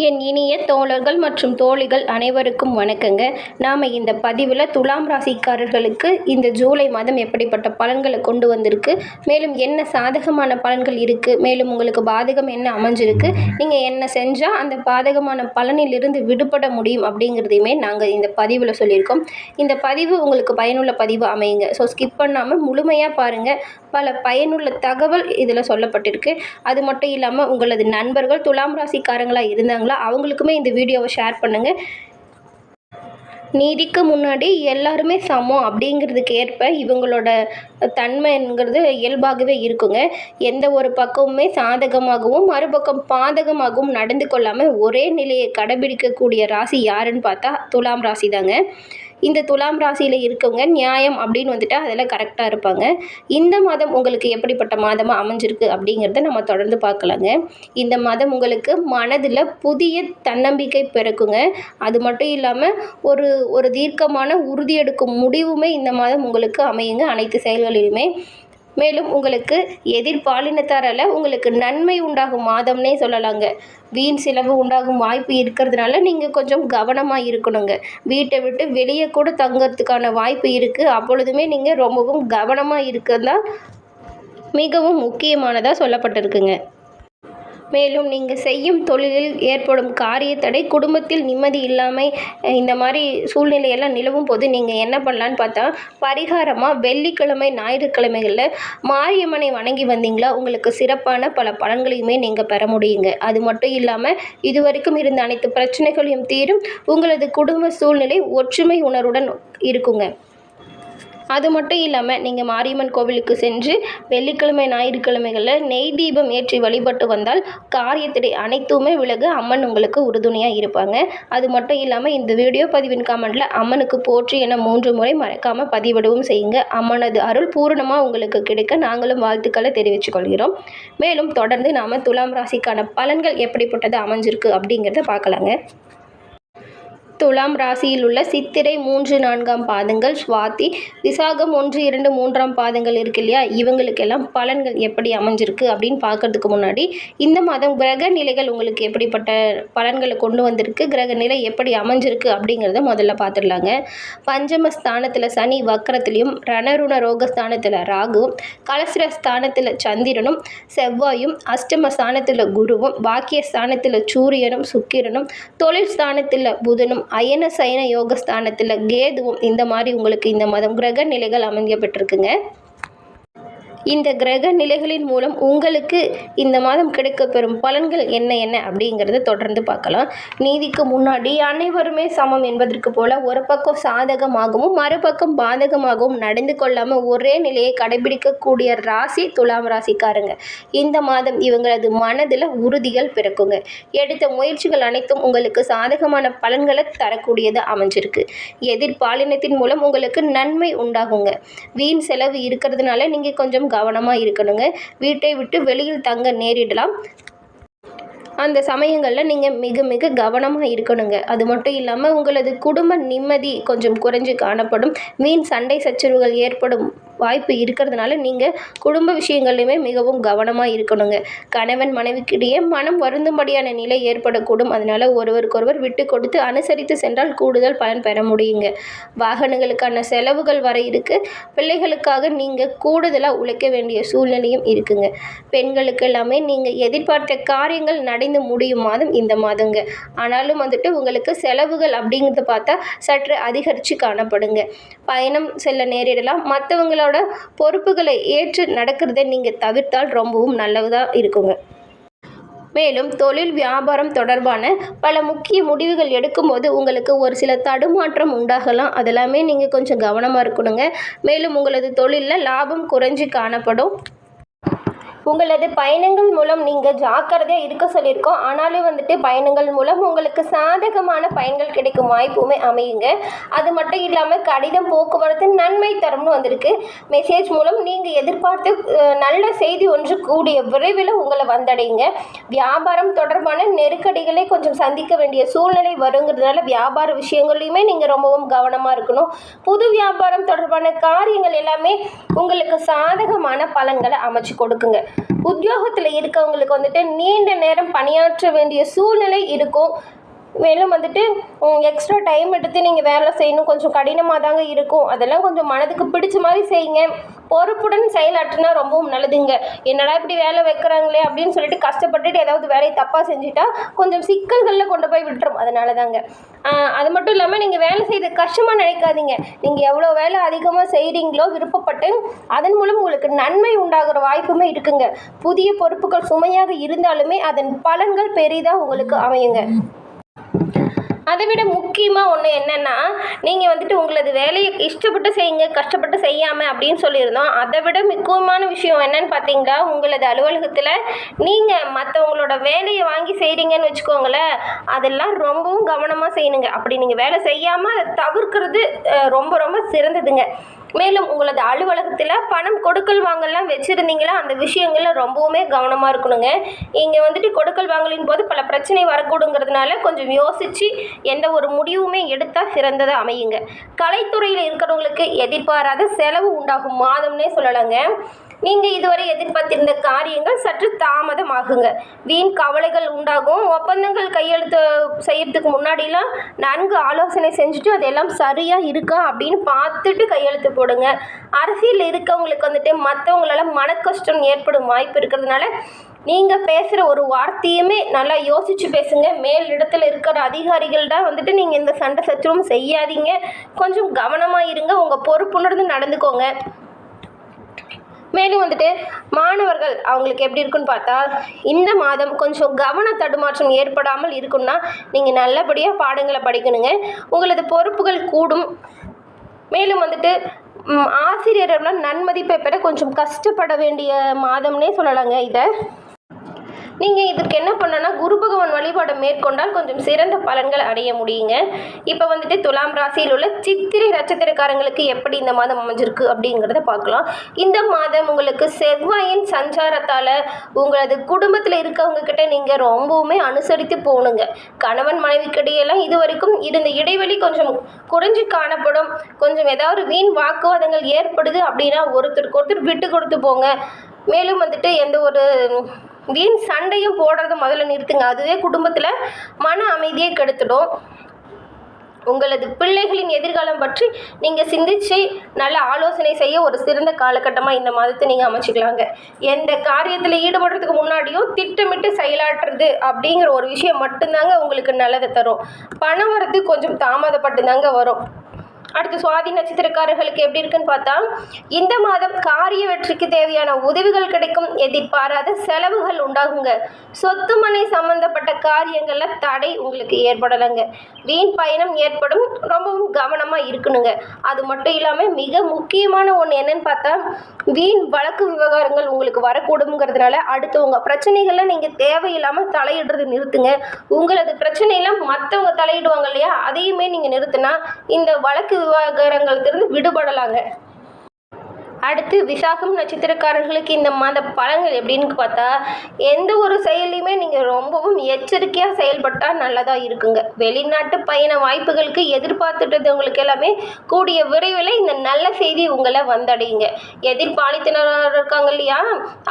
என் இனிய தோழர்கள் மற்றும் தோழிகள் அனைவருக்கும் வணக்கங்க. நாம் இந்த பதிவில் துலாம் ராசிக்காரர்களுக்கு இந்த ஜூலை மாதம் எப்படிப்பட்ட பலன்களை கொண்டு வந்திருக்கு மேலும் என்ன சாதகமான பலன்கள் இருக்குது மேலும் உங்களுக்கு பாதகம் என்ன அமைஞ்சிருக்கு நீங்கள் என்ன செஞ்சால் அந்த பாதகமான பலனிலிருந்து விடுபட முடியும் அப்படிங்கிறதையுமே நாங்கள் இந்த பதிவில் சொல்லியிருக்கோம். இந்த பதிவு உங்களுக்கு பயனுள்ள பதிவு அமையுங்க. ஸோ ஸ்கிப் பண்ணாமல் முழுமையாக பாருங்கள் பல பயனுள்ள தகவல் இதில் சொல்லப்பட்டிருக்கு. அது மட்டும் இல்லாமல் உங்களது நண்பர்கள் துலாம் ராசிக்காரங்களாக இருந்தாங்க இருந்தாங்களா அவங்களுக்குமே இந்த வீடியோவை ஷேர் பண்ணுங்கள் நீதிக்கு முன்னாடி எல்லாருமே சமம் அப்படிங்கிறதுக்கு ஏற்ப இவங்களோட தன்மைங்கிறது இயல்பாகவே இருக்குங்க. எந்த ஒரு பக்கமுமே சாதகமாகவும் மறுபக்கம் பாதகமாகவும் நடந்து கொள்ளாமல் ஒரே நிலையை கடைபிடிக்கக்கூடிய ராசி யாருன்னு பார்த்தா துலாம் ராசி தாங்க இந்த துலாம் ராசியில் இருக்கவங்க நியாயம் அப்படின்னு வந்துட்டு அதில் கரெக்டாக இருப்பாங்க. இந்த மாதம் உங்களுக்கு எப்படிப்பட்ட மாதமாக அமைஞ்சிருக்கு அப்படிங்கிறத நம்ம தொடர்ந்து பார்க்கலாங்க. இந்த மாதம் உங்களுக்கு மனதில் புதிய தன்னம்பிக்கை பிறக்குங்க. அது மட்டும் இல்லாமல் ஒரு ஒரு தீர்க்கமான உறுதியெடுக்கும் முடிவுமே இந்த மாதம் உங்களுக்கு அமையுங்க. அனைத்து செயல்களிலுமே மேலும் உங்களுக்கு எதிர்பாலினத்தாரால் உங்களுக்கு நன்மை உண்டாகும் மாதம்னே சொல்லலாங்க. வீண் செலவு உண்டாகும் வாய்ப்பு இருக்கிறதுனால நீங்கள் கொஞ்சம் கவனமாக இருக்கணுங்க. வீட்டை விட்டு வெளியே கூட தங்கறதுக்கான வாய்ப்பு இருக்குது அப்பொழுதுமே நீங்கள் ரொம்பவும் கவனமாக இருக்கிறதா மிகவும் முக்கியமானதாக சொல்லப்பட்டிருக்குங்க. மேலும் நீங்கள் செய்யும் தொழிலில் ஏற்படும் காரிய தடை குடும்பத்தில் நிம்மதி இல்லாமல் இந்த மாதிரி சூழ்நிலையெல்லாம் நிலவும் போது நீங்கள் என்ன பண்ணலான்னு பார்த்தா பரிகாரமாக வெள்ளிக்கிழமை ஞாயிற்றுக்கிழமைகளில் மாரியம்மனை வணங்கி வந்தீங்களா? உங்களுக்கு சிறப்பான பல பலன்களையுமே நீங்கள் பெற முடியுங்க. அது மட்டும் இல்லாமல் இதுவரைக்கும் இருந்த அனைத்து பிரச்சனைகளையும் தீரும். உங்களது குடும்ப சூழ்நிலை ஒற்றுமை உணர்வுடன் இருக்குங்க. அது மட்டும் இல்லாமல் நீங்கள் மாரியம்மன் கோவிலுக்கு சென்று வெள்ளிக்கிழமை ஞாயிற்றுக்கிழமைகளில் நெய் தீபம் ஏற்றி வழிபட்டு வந்தால் காரியத்திடை அனைத்துமே விலக. அம்மன் உங்களுக்கு உறுதுணையாக இருப்பாங்க. அது மட்டும் இல்லாமல் இந்த வீடியோ பதிவின் கமெண்ட்டில் அம்மனுக்கு போற்றி என மூன்று முறை மறக்காமல் பதிவிடவும் செய்யுங்க. அம்மனது அருள் பூரணமாக உங்களுக்கு கிடைக்க நாங்களும் வாழ்த்துக்களை தெரிவித்துக் கொள்கிறோம். மேலும் தொடர்ந்து நாம் துலாம் ராசிக்கான பலன்கள் எப்படிப்பட்டது அமைஞ்சிருக்கு அப்படிங்கிறத பார்க்கலாங்க. துலாம் ராசியில் உள்ள சித்திரை மூன்று நான்காம் பாதங்கள் சுவாதி விசாகம் ஒன்று இரண்டு மூன்றாம் பாதங்கள் இருக்கு இல்லையா? இவங்களுக்கெல்லாம் பலன்கள் எப்படி அமைஞ்சிருக்கு அப்படின்னு பார்க்கறதுக்கு முன்னாடி இந்த மாதம் கிரக நிலைகள் உங்களுக்கு எப்படிப்பட்ட பலன்களை கொண்டு வந்திருக்கு கிரக நிலை எப்படி அமைஞ்சிருக்கு அப்படிங்கிறத முதல்ல பார்த்துடலாங்க. பஞ்சம ஸ்தானத்தில் சனி வக்கரத்துலேயும் ரணருண ரோகஸ்தானத்தில் ராகுவும் கலசிர ஸ்தானத்தில் சந்திரனும் செவ்வாயும் அஷ்டம ஸ்தானத்தில் குருவும் பாக்கிய ஸ்தானத்தில் சூரியனும் சுக்கிரனும் தொழில் ஸ்தானத்தில் புதனும் அயன சயன யோகஸ்தானத்தில் கேதுவும் இந்த மாதிரி உங்களுக்கு இந்த மாதம் கிரக நிலைகள் அமைக்கப்பட்டிருக்குங்க இந்த கிரக நிலைகளின் மூலம் உங்களுக்கு இந்த மாதம் கிடைக்கப்பெறும் பலன்கள் என்ன என்ன அப்படிங்கிறத தொடர்ந்து பார்க்கலாம். நீதிக்கு முன்னாடி அனைவருமே சமம் என்பதற்கு போல ஒரு பக்கம் சாதகமாகவும் மறுபக்கம் பாதகமாகவும் நடந்து கொள்ளாமல் ஒரே நிலையை கடைபிடிக்கக்கூடிய ராசி துலாம் ராசிக்காரங்க. இந்த மாதம் இவங்களது மனதில் உறுதிகள் பிறக்குங்க. எடுத்த முயற்சிகள் அனைத்தும் உங்களுக்கு சாதகமான பலன்களை தரக்கூடியது அமைஞ்சிருக்கு. எதிர்பாலினத்தின் மூலம் உங்களுக்கு நன்மை உண்டாகுங்க. வீண் செலவு இருக்கிறதுனால நீங்கள் கொஞ்சம் கவனமாக இருக்கணுங்க. வீட்டை விட்டு வெளியில் தங்க நேரிடலாம். அந்த சமயங்களில் நீங்கள் மிக மிக கவனமாக இருக்கணுங்க. அது மட்டும் இல்லாமல் உங்களது குடும்ப நிம்மதி கொஞ்சம் குறைஞ்சு காணப்படும். வீண் சண்டை சச்சரவுகள் ஏற்படும். வாய்ப்பு இருக்கிறதுனால நீங்கள் குடும்ப விஷயங்கள்லையுமே மிகவும் கவனமாக இருக்கணுங்க. கணவன் மனைவிக்கிடையே மனம் வருந்தும்படியான நிலை ஏற்படக்கூடும். அதனால் ஒருவருக்கொருவர் விட்டு கொடுத்து அனுசரித்து சென்றால் கூடுதல் பலன் பெற முடியுங்க. வாகனங்களுக்கான செலவுகள் வர இருக்குது பிள்ளைகளுக்காக நீங்கள் கூடுதலாக உழைக்க வேண்டிய சூழ்நிலையும் இருக்குங்க. பெண்களுக்கு எல்லாமே நீங்கள் எதிர்பார்த்த காரியங்கள் நடந்து முடியும் மாதம் இந்த மாதங்க. ஆனாலும் வந்துட்டு உங்களுக்கு செலவுகள் அப்படிங்கிறத பார்த்தா சற்று அதிகரித்து காணப்படுங்க. பயணம் செல்ல நேரிடலாம். மற்றவங்களோட பொறுப்புகளை ஏற்று நடக்கிறதை நீங்கள் தவிர்த்தால் ரொம்பவும் நல்லதாக இருக்குங்க. மேலும் தொழில் வியாபாரம் தொடர்பான பல முக்கிய முடிவுகள் எடுக்கும்போது உங்களுக்கு ஒரு சில தடுமாற்றம் உண்டாகலாம். அதெல்லாமே நீங்கள் கொஞ்சம் கவனமாக இருக்கணுங்க. மேலும் உங்களது தொழிலில் லாபம் குறைஞ்சி காணப்படும். உங்களது பயணங்கள் மூலம் நீங்கள் ஜாக்கிரதையாக இருக்க சொல்லியிருக்கோம். ஆனாலும் வந்துட்டு பயணங்கள் மூலம் உங்களுக்கு சாதகமான பயன்கள் கிடைக்கும் வாய்ப்புமே அமையுங்க. அது மட்டும் இல்லாமல் கடிதம் போக்குவரத்து நன்மை தரும்னு வந்திருக்கு. மெசேஜ் மூலம் நீங்கள் எதிர்பார்த்து நல்ல செய்தி ஒன்று கூடிய விரைவில் உங்களை வந்தடையுங்க. வியாபாரம் தொடர்பான நெருக்கடிகளை கொஞ்சம் சந்திக்க வேண்டிய சூழ்நிலை வருங்கிறதுனால வியாபார விஷயங்கள்லையுமே நீங்கள் ரொம்பவும் கவனமாக இருக்கணும். புது வியாபாரம் தொடர்பான காரியங்கள் எல்லாமே உங்களுக்கு சாதகமான பலன்களை அமைச்சு கொடுக்குங்க. உத்தியோகத்தில் இருக்கவங்களுக்கு வந்துட்டு நீண்ட நேரம் பணியாற்ற வேண்டிய சூழ்நிலை இருக்கும். மேலும் வந்துட்டு எக்ஸ்ட்ரா டைம் எடுத்து நீங்கள் வேலை செய்யணும். கொஞ்சம் கடினமாக தாங்க இருக்கும். அதெல்லாம் கொஞ்சம் மனதுக்கு பிடிச்ச மாதிரி செய்யுங்க. பொறுப்புடன் செயலாற்றினா ரொம்பவும் நல்லதுங்க. என்னடா இப்படி வேலை வைக்கிறாங்களே அப்படின்னு சொல்லிட்டு கஷ்டப்பட்டுட்டு ஏதாவது வேலையை தப்பாக செஞ்சுட்டா கொஞ்சம் சிக்கல்களில் கொண்டு போய் விட்டுரும். அதனால தாங்க அது மட்டும் இல்லாமல் நீங்கள் வேலை செய்து கஷ்டமாக நினைக்காதீங்க. நீங்கள் எவ்வளோ வேலை அதிகமாக செய்கிறீங்களோ விருப்பப்பட்டு அதன் மூலம் உங்களுக்கு நன்மை உண்டாகிற வாய்ப்புமே இருக்குங்க. புதிய பொறுப்புகள் சுமையாக இருந்தாலுமே அதன் பலன்கள் பெரிதாக உங்களுக்கு அமையுங்க. அதை விட முக்கியமாக ஒன்று என்னென்னா நீங்கள் வந்துட்டு உங்களது வேலையை இஷ்டப்பட்டு செய்யுங்க கஷ்டப்பட்டு செய்யாமல் அப்படின்னு சொல்லியிருந்தோம். அதை விட முக்கியமான விஷயம் என்னன்னு பார்த்தீங்களா? உங்களது அலுவலகத்தில் நீங்கள் மற்றவங்களோட வேலையை வாங்கி செய்கிறீங்கன்னு வச்சுக்கோங்களேன் அதெல்லாம் ரொம்பவும் கவனமாக செய்யணுங்க. அப்படி நீங்கள் வேலை செய்யாமல் அதை தவிர்க்கிறது ரொம்ப ரொம்ப சிறந்ததுங்க. மேலும் உங்களது அலுவலகத்தில் பணம் கொடுக்கல் வாங்கலாம் வச்சுருந்தீங்களா? அந்த விஷயங்களில் ரொம்பவுமே கவனமாக இருக்கணுங்க. இங்கே வந்துட்டு கொடுக்கல் வாங்கலின் போது பல பிரச்சனை வரக்கூடுங்கிறதுனால கொஞ்சம் யோசித்து எந்த ஒரு முடிவுமே எடுத்தால் சிறந்ததாக அமையுங்க. கலைத்துறையில் இருக்கிறவங்களுக்கு எதிர்பாராத செலவு உண்டாகும் மாதம்னே சொல்லலாங்க. நீங்கள் இதுவரை எதிர்பார்த்திருந்த காரியங்கள் சற்று தாமதமாகுங்க. வீண் கவலைகள் உண்டாகும். ஒப்பந்தங்கள் கையெழுத்து செய்யறதுக்கு முன்னாடிலாம் நன்கு ஆலோசனை செஞ்சுட்டு அதெல்லாம் சரியாக இருக்கா அப்படின்னு பார்த்துட்டு கையெழுத்து போடுங்க. அரசியல் இருக்கவங்களுக்கு வந்துட்டு மற்றவங்களால மனக்கஷ்டம் ஏற்படும் வாய்ப்பு இருக்கிறதுனால நீங்கள் பேசுகிற ஒரு வார்த்தையுமே நல்லா யோசிச்சு பேசுங்க. மேல் இடத்துல இருக்கிற அதிகாரிகள் தான் வந்துட்டு நீங்கள் இந்த சண்டை சச்சரவும் செய்யாதீங்க. கொஞ்சம் கவனமாக இருங்க. உங்கள் பொறுப்புணர்ந்து நடந்துக்கோங்க. மேலும் வந்துட்டு மாணவர்கள் அவங்களுக்கு எப்படி இருக்குன்னு பார்த்தா இந்த மாதம் கொஞ்சம் கவன தடுமாற்றம் ஏற்படாமல் இருக்குன்னா நீங்கள் நல்லபடியாக பாடங்களை படிக்கணுங்க. உங்களது பொறுப்புகள் கூடும். மேலும் வந்துட்டு ம், ஆசிரியர்கள்லாம் நன்மதிப்பை பெற கொஞ்சம் கஷ்டப்பட வேண்டிய மாதம்னே சொல்லலாங்க இதை. நீங்கள் இதுக்கு என்ன பண்ணனா குரு பகவான் வழிபாடு மேற்கொண்டால் கொஞ்சம் சிறந்த பலன்கள் அடைய முடியுங்க. இப்போ வந்துட்டு துலாம் ராசியில் உள்ள சித்திரை நட்சத்திரக்காரங்களுக்கு எப்படி இந்த மாதம் அமைஞ்சிருக்கு அப்படிங்கிறத பார்க்கலாம். இந்த மாதம் உங்களுக்கு செவ்வாயின் சஞ்சாரத்தால் உங்களது குடும்பத்தில் இருக்கவங்க கிட்ட நீங்கள் ரொம்பவுமே அனுசரித்து போகணுங்க கணவன் மனைவிக்கிடையெல்லாம் இது வரைக்கும் இருந்த இடைவெளி கொஞ்சம் குறைஞ்சு காணப்படும். கொஞ்சம் ஏதாவது வீண் வாக்குவாதங்கள் ஏற்படுது அப்படின்னா ஒருத்தருக்கு ஒருத்தர் விட்டு கொடுத்து போங்க. மேலும் வந்துட்டு எந்த ஒரு வீண் சண்டையும் போடுறத முதல்ல நிறுத்துங்க. அதுவே குடும்பத்தில் மன அமைதியை கெடுத்துடும். உங்களது பிள்ளைகளின் எதிர்காலம் பற்றி நீங்கள் சிந்திச்சு நல்ல ஆலோசனை செய்ய ஒரு சிறந்த காலகட்டமாக இந்த மாதத்தை நீங்கள் அமைச்சிக்கலாங்க. எந்த காரியத்தில் ஈடுபடுறதுக்கு முன்னாடியும் திட்டமிட்டு செயலாற்றுறது அப்படிங்கிற ஒரு விஷயம் மட்டும்தாங்க உங்களுக்கு நல்லதை தரும். பணம் வரது கொஞ்சம் தாமதப்பட்டு தாங்க வரும். அடுத்து சுவாதி நட்சத்திரக்காரர்களுக்கு எப்படி இருக்குன்னு பார்த்தா இந்த மாதம் காரிய வெற்றிக்கு தேவையான உதவிகள் கிடைக்கும். எதிர்பாராத செலவுகள் உண்டாகுங்க. சொத்து மனை சம்பந்தப்பட்ட காரியங்கள்ல தடை உங்களுக்கு ஏற்படலைங்க. வீண் பயணம் ஏற்படும். ரொம்பவும் கவனமாக இருக்கணுங்க. அது மட்டும் இல்லாமல் மிக முக்கியமான ஒன்று என்னன்னு பார்த்தா வீண் வழக்கு விவகாரங்கள் உங்களுக்கு வரக்கூடுங்கிறதுனால அடுத்தவங்க பிரச்சனைகளில் நீங்கள் தேவையில்லாமல் தலையிடுறது நிறுத்துங்க. உங்களது பிரச்சனையெல்லாம் மற்றவங்க தலையிடுவாங்க இல்லையா? அதையுமே நீங்கள் நிறுத்தினா இந்த வழக்கு விவகாரங்களுக்கு விடுபடலாங்க. அடுத்து விசாகம் நட்சத்திரக்காரர்களுக்கு இந்த மாத பலன்கள் எப்படின்னு பார்த்தா எந்த ஒரு செயலையுமே நீங்கள் ரொம்பவும் எச்சரிக்கையாக செயல்பட்டால் நல்லதாக இருக்குங்க. வெளிநாட்டு பயண வாய்ப்புகளுக்கு எதிர்பார்த்துட்டவங்களுக்கு எல்லாமே கூடிய விரைவில் இந்த நல்ல செய்தி உங்களை வந்தடையுங்க. எதிர்பாலித்தினர் இருக்காங்க இல்லையா?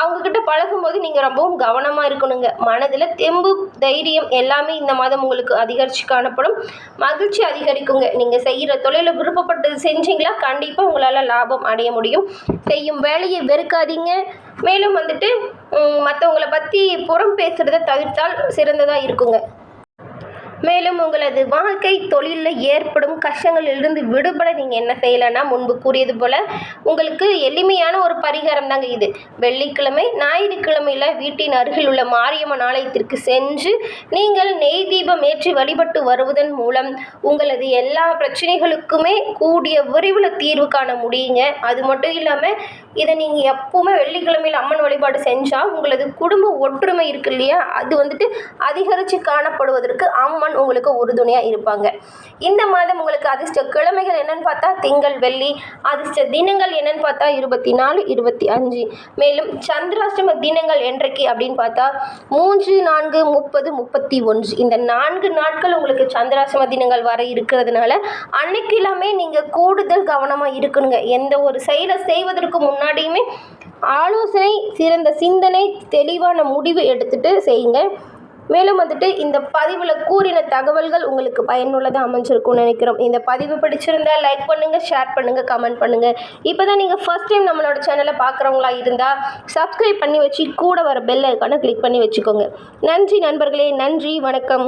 அவங்கக்கிட்ட பழகும்போது நீங்கள் ரொம்பவும் கவனமாக இருக்கணுங்க. மனதில் தெம்பு தைரியம் எல்லாமே இந்த மாதம் உங்களுக்கு அதிகரித்து காணப்படும். மகிழ்ச்சி அதிகரிக்குங்க. நீங்கள் செய்கிற தொழிலை விருப்பப்பட்டது செஞ்சீங்களா? கண்டிப்பாக உங்களால் லாபம் அடைய முடியும். செய்யும் வேலையை வெறுக்காதீங்க. மேலும் வந்துட்டு மற்றவங்கள பற்றி புறம் பேசுகிறத தவிர்த்தால் சிறந்ததாக இருக்குங்க. மேலும் உங்களது வாழ்க்கை தொழிலில் ஏற்படும் கஷ்டங்களிலிருந்து விடுபட நீங்கள் என்ன செய்யலைன்னா முன்பு கூறியது போல் உங்களுக்கு எளிமையான ஒரு பரிகாரம் தாங்க இது. வெள்ளிக்கிழமை ஞாயிற்றுக்கிழமையில் வீட்டின் அருகில் உள்ள மாரியம்மன் ஆலயத்திற்கு சென்று நீங்கள் நெய் தீபம் ஏற்றி வழிபட்டு வருவதன் மூலம் உங்களது எல்லா பிரச்சனைகளுக்குமே கூடிய விரைவில் தீர்வு காண முடியுங்க. அது மட்டும் இல்லாமல் இதை நீங்கள் எப்போவுமே வெள்ளிக்கிழமையில் அம்மன் வழிபாடு செஞ்சால் உங்களது குடும்ப ஒற்றுமை இருக்கு இல்லையா? அது வந்துட்டு அதிகரித்து காணப்படுவதற்கு அம்மன் உங்களுக்கு உறுதுணையாக இருப்பாங்க. இந்த மாதம் உங்களுக்கு அதிர்ஷ்ட கிழமைகள் என்னென்னு பார்த்தா திங்கள் வெள்ளி அதிர்ஷ்ட தினங்கள் என்னன்னு பார்த்தா இருபத்தி நாலு இருபத்தி அஞ்சு. மேலும் சந்திராஷ்டம தினங்கள் என்றைக்கு அப்படின்னு பார்த்தா மூன்று நான்கு முப்பது முப்பத்தி ஒன்று. இந்த நான்கு நாட்கள் உங்களுக்கு சந்திராசிரம தினங்கள் வர இருக்கிறதுனால அன்னைக்கு எல்லாமே நீங்கள் கூடுதல் கவனமாக இருக்கணுங்க. எந்த ஒரு செயலை செய்வதற்கு முன்னாடியுமே ஆலோசனை சிறந்த சிந்தனை தெளிவான முடிவு எடுத்துகிட்டு செய்யுங்க. மேலும் வந்துட்டு இந்த பதிவில் கூறின தகவல்கள் உங்களுக்கு பயனுள்ளதாக அமைஞ்சிருக்கும்னு நினைக்கிறோம். இந்த பதிவு பிடிச்சிருந்தா லைக் பண்ணுங்கள் ஷேர் பண்ணுங்கள் கமெண்ட் பண்ணுங்கள் இப்போ தான் நீங்கள் ஃபஸ்ட் டைம் நம்மளோட சேனலை பார்க்குறவங்களா இருந்தால் சப்ஸ்கிரைப் பண்ணி வச்சு கூட வர பெல் ஐக்கானை கிளிக் பண்ணி வச்சுக்கோங்க. நன்றி நண்பர்களே நன்றி வணக்கம்.